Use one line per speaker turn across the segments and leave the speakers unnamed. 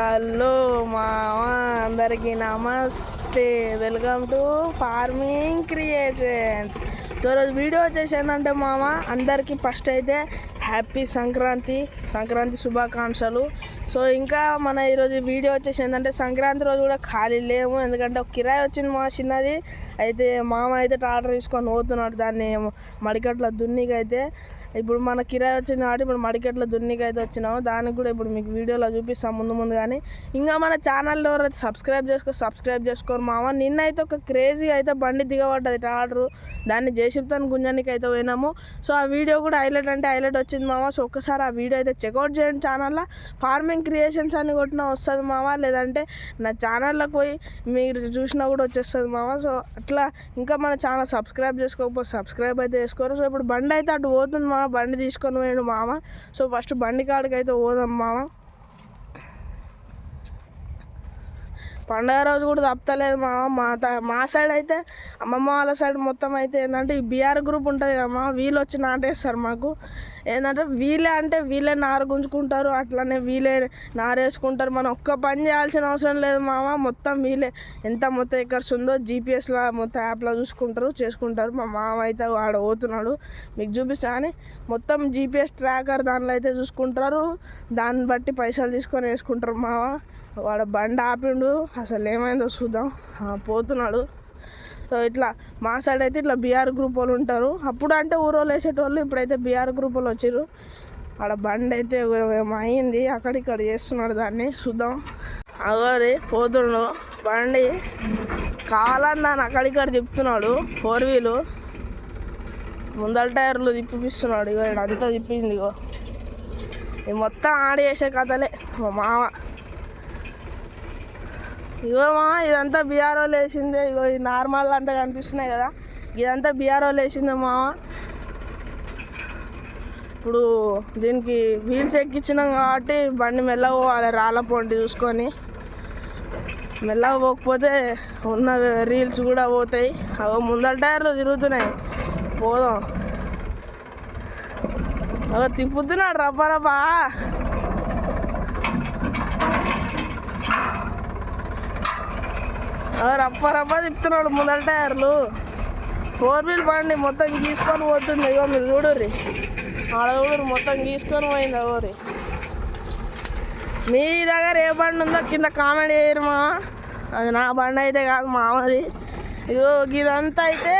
Hello మామ అందరికీ నమస్తే. Welcome to farming creations so రోజు వీడియో వచ్చేసి ఏంటంటే మామ అందరికీ ఫస్ట్ అయితే హ్యాపీ సంక్రాంతి సంక్రాంతి శుభాకాంక్షలు. సో ఇంకా మన ఈరోజు వీడియో వచ్చేసి ఏంటంటే సంక్రాంతి రోజు కూడా ఖాళీ లేము. ఎందుకంటే ఒక కిరాయి వచ్చింది మా చిన్నది. అయితే మామ అయితే ట్రాక్టర్ తీసుకొని పోతున్నాడు దాన్ని మడికట్ల దున్నికైతే. ఇప్పుడు మన కిరాయి వచ్చింది కాబట్టి ఇప్పుడు మడికెట్ల దున్నికి అయితే వచ్చినాము. దానికి కూడా ఇప్పుడు మీకు వీడియోలో చూపిస్తాం ముందు ముందు కానీ. ఇంకా మన ఛానల్ ఎవరైతే సబ్స్క్రైబ్ చేసుకో సబ్స్క్రైబ్ చేసుకోరు మామ. నిన్నైతే ఒక క్రేజీ అయితే బండి దిగబడ్డది ఆర్డర్. దాన్ని జయశిప్తాన్ గుంజానికి అయితే పోయినాము. సో ఆ వీడియో కూడా హైలైట్ అంటే హైలైట్ వచ్చింది మామ. సో ఒక్కసారి ఆ వీడియో అయితే చెక్అవుట్ చేయండి ఛానల్లో ఫార్మింగ్ క్రియేషన్స్ అని కొట్టినా వస్తుంది మామ. లేదంటే నా ఛానల్లోకి పోయి మీరు చూసినా కూడా వచ్చేస్తుంది మామ. సో అట్లా ఇంకా మన ఛానల్ సబ్స్క్రైబ్ చేసుకోకపోతే సబ్స్క్రైబ్ అయితే చేసుకోరు. సో ఇప్పుడు బండి అయితే అటు పోతుంది మామ. బండి తీసుకొని పోయాడు మామ. సో ఫస్ట్ బండి కాడికి అయితే పోదాం మామ. పండగ రోజు కూడా తప్పలేదు మా మా త- మా సైడ్ అయితే అమ్మమ్మ వాళ్ళ సైడ్ మొత్తం అయితే ఏంటంటే ఈ బీఆర్ గ్రూప్ ఉంటుంది కదమ్మా వీళ్ళు వచ్చి నాటేస్తారు మాకు. ఏంటంటే వీళ్ళే అంటే వీళ్ళే నారు గుంజుకుంటారు అట్లనే వీళ్ళే నారేసుకుంటారు. మనం ఒక్క పని చేయాల్సిన అవసరం లేదు మామ మొత్తం వీళ్ళే. ఎంత మొత్తం ఎకర్స్ ఉందో జీపీఎస్లో మొత్తం యాప్లో చూసుకుంటారు చేసుకుంటారు. మా మామ అయితే ఆడ పోతున్నాడు మీకు చూపిస్తా అని. మొత్తం జీపీఎస్ ట్రాకర్ దానిలో అయితే చూసుకుంటారు దాన్ని బట్టి పైసలు తీసుకొని వేసుకుంటారు మావా వాడు బండి ఆపిండు. అసలు ఏమైందో చూద్దాం. పోతున్నాడు. సో ఇట్లా మా సైడ్ అయితే ఇట్లా బీఆర్ గ్రూప్ వాళ్ళు ఉంటారు. అప్పుడు అంటే ఊరోళ్ళు వేసేటోళ్ళు ఇప్పుడైతే బీఆర్ గ్రూప్ వాళ్ళు వచ్చారు ఆడ బండి అయితే అయింది. అక్కడిక్కడ చేస్తున్నాడు దాన్ని. చూద్దాం. అగోరి పోతుండు. బండి కావాలని దాన్ని అక్కడిక్కడ తిప్పుతున్నాడు. ఫోర్ వీలు. ముందల టైర్లు తిప్పిస్తున్నాడు ఇగో అంతా తిప్పింది ఇగో. మొత్తం ఆడి చేసే కథలే. మా మామ ఇగో ఇదంతా బీఆర్ఓ లేచిందే ఇగో ఈ నార్మల్ అంతా కనిపిస్తున్నాయి కదా. ఇదంతా బీఆర్ఓ లేచిందే మామ ఇప్పుడు దీనికి వీల్స్ ఎక్కించినాం కాబట్టి బండి మెల్లగా పోవాలి రాళ్ళ చూసుకొని. మెల్లగా పోకపోతే ఉన్న రీల్స్ కూడా పోతాయి. అవి ముందల టైర్లు తిరుగుతున్నాయి. పోదాం. అగో తిప్పుతున్నాడు రబ్బా రబ్బా. రప్ప రప్ప తిప్పుతున్నాడు ముందల టైర్లు. ఫోర్ వీల్ బండి మొత్తం గీసుకొని పోతుంది. ఇగో మీరు చూడుర్రి. ఆడ చూడుర్రి మొత్తం గీసుకొని పోయింది అగోరి మీ దగ్గర ఏ బండి ఉందో కింద కామెంట్ చేయరు మా. అది నా బండి అయితే కాదు మామది. ఇగో ఇదంతా అయితే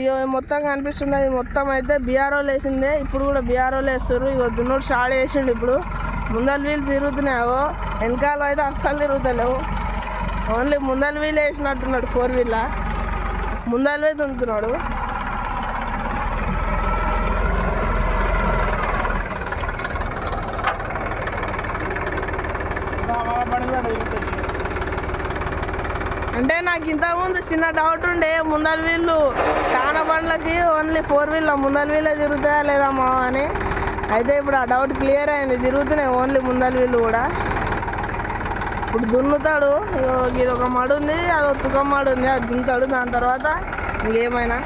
ఇగో మొత్తం కనిపిస్తుంది. అది మొత్తం అయితే బీఆర్ఓలు వేసిందే. ఇప్పుడు కూడా బీఆర్ఓలు వేస్తారు ఇగో దున్నోడు స్టార్ట్ చేసిండు ఇప్పుడు. ముందర వీళ్ళు తిరుగుతున్నాయో వెనకాల అయితే అస్సలు తిరుగుతలేవు. ఓన్లీ ముందల వీల్ వేసినట్టున్నాడు ఫోర్ వీల్. ముందలవే వే అంటే నాకు ఇంతకుముందు చిన్న డౌట్ ఉండే ముందల వీళ్ళు చాలా బండ్లకి ఓన్లీ ఫోర్ వీల్ ముందల వీలే తిరుగుతాయా లేదా మా అని. అయితే ఇప్పుడు ఆ డౌట్ క్లియర్ అయింది తిరుగుతున్నాయి ఓన్లీ ముందల వీళ్ళు కూడా. ఇప్పుడు దున్నుతాడు. ఇది ఒక మడు ఉంది అది ఒక మడు ఉంది అది దున్నుతాడు. దాని తర్వాత ఇంకేమైనా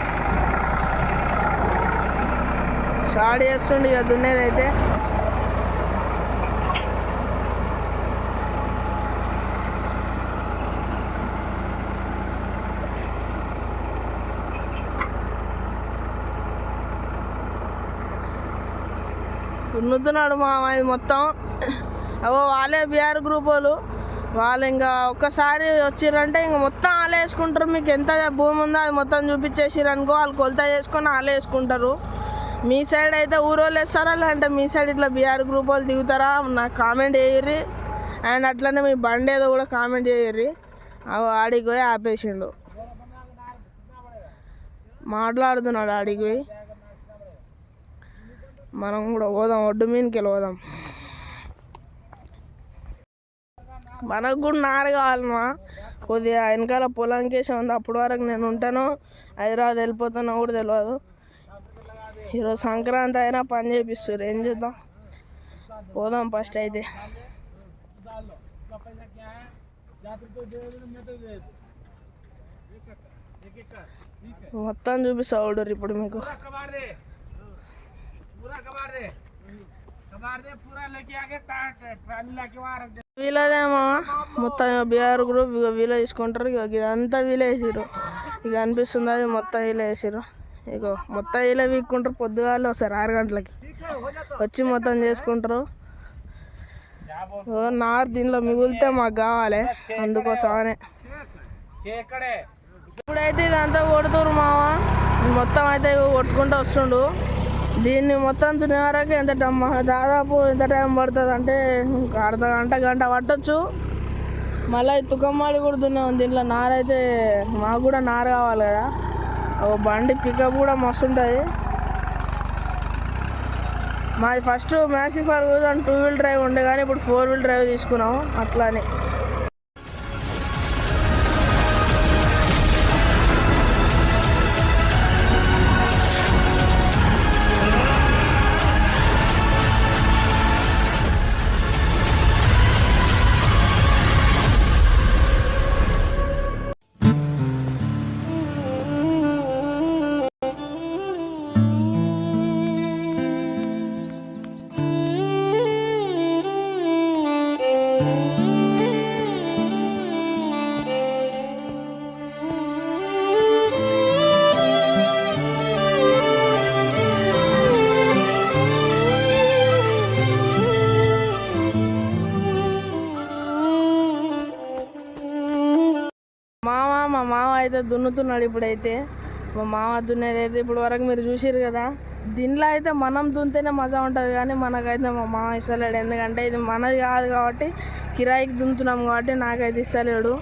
స్టార్ట్ చేస్తుండే ఇక దున్నేది అయితే దున్నుతున్నాడు మా మొత్తం. అవో వాళ్ళే బీఆర్ గ్రూప్ వాళ్ళు. వాళ్ళు ఇంకా ఒక్కసారి వచ్చిరంటే ఇంకా మొత్తం ఆలేసుకుంటారు. వేసుకుంటారు మీకు ఎంత భూమి ఉందో అది మొత్తం చూపించేసిర్రు అనుకో వాళ్ళు కొలత చేసుకొని ఆలేసుకుంటారు. వేసుకుంటారు మీ సైడ్ అయితే ఊరోళ్ళు వేస్తారా? లేదంటే మీ సైడ్ ఇట్లా బీఆర్ గ్రూప్ వాళ్ళు దిగుతారా? నాకు కామెంట్ చేయర్రి. అండ్ అట్లనే మీ బండి ఏదో కూడా కామెంట్ చేయర్రి. అవి ఆడికి పోయి ఆపేసిండు. మాట్లాడుతున్నాడు ఆడికి పోయి. మనం కూడా పోదాం ఒడ్డు మీదకి వెళ్ళి పోదాం మనకు కూడా నారు కావాలమ్మా. కొద్దిగా వెనకాల పొలంకేసే ఉంది. అప్పటి వరకు నేను ఉంటాను. హైదరాబాద్ వెళ్ళిపోతానో కూడా తెలియదు ఈరోజు సంక్రాంతి అయినా పని చేపిస్తారు ఏం చేద్దాం? పోదాం ఫస్ట్ అయితే. మొత్తం చూపిస్తా ఇప్పుడు మీకు. వీళ్ళదేమో మొత్తం బీఆర్ గ్రూప్ ఇక వీళ్ళే తీసుకుంటారు. ఇక ఇదంతా వీళ్ళే వేసారు ఇక అనిపిస్తుంది అది మొత్తం వీళ్ళే వేసారు ఇక మొత్తం వీళ్ళే వీక్కుంటారు. పొద్దుగాలు వస్తారు ఆరు గంటలకి. వచ్చి మొత్తం చేసుకుంటారు. నార్ దీనిలో మిగిలితే మాకు కావాలి. అందుకోసమనే. ఇప్పుడైతే ఇదంతా కొడుతురు మామ మొత్తం అయితే ఇగో కొట్టుకుంటూ వస్తుండు. దీన్ని మొత్తం తినే వరకు ఎంత టైం దాదాపు ఎంత టైం పడుతుంది అంటే అర్ధ గంట గంట పట్టచ్చు. మళ్ళీ తుకమ్మాడి కూడా దున్నాం దీంట్లో నార అయితే మాకు కూడా నార కావాలి కదా. ఓ బండి పికప్ కూడా మస్తు ఉంటుంది. మాది ఫస్ట్ మ్యాసిఫర్ టూ వీల్ డ్రైవ్ ఉండే కానీ ఇప్పుడు ఫోర్ వీల్ డ్రైవ్ తీసుకున్నాం. అట్లానే. మా మామ అయితే దున్నుతున్నాడు ఇప్పుడైతే. మా మామ దున్నేది అయితే ఇప్పుడు వరకు మీరు చూసిరు కదా. దీనిలో అయితే మనం దున్నితేనే మజా ఉంటుంది కానీ మనకైతే మా మామ ఇస్తలేడు. ఎందుకంటే ఇది మనది కాదు కాబట్టి కిరాయికి దున్నుతున్నాం కాబట్టి నాకైతే ఇస్తలేడు.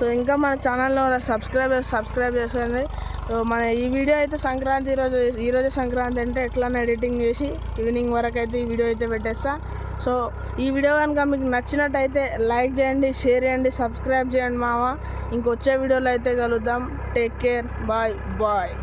సో ఇంకా మన ఛానల్లో సబ్స్క్రైబ్ సబ్స్క్రైబ్ చేసుకోండి. సో మన ఈ వీడియో అయితే సంక్రాంతి ఈరోజు ఈరోజు సంక్రాంతి అంటే ఎట్లా ఎడిటింగ్ చేసి ఈవినింగ్ వరకు అయితే ఈ వీడియో అయితే పెట్టేస్తా. సో ఈ వీడియో కనుక మీకు నచ్చినట్టయితే లైక్ చేయండి షేర్ చేయండి సబ్స్క్రైబ్ చేయండి మామ. ఇంకొచ్చే వీడియోలో అయితే కలుద్దాం. Take care. బాయ్. బాయ్.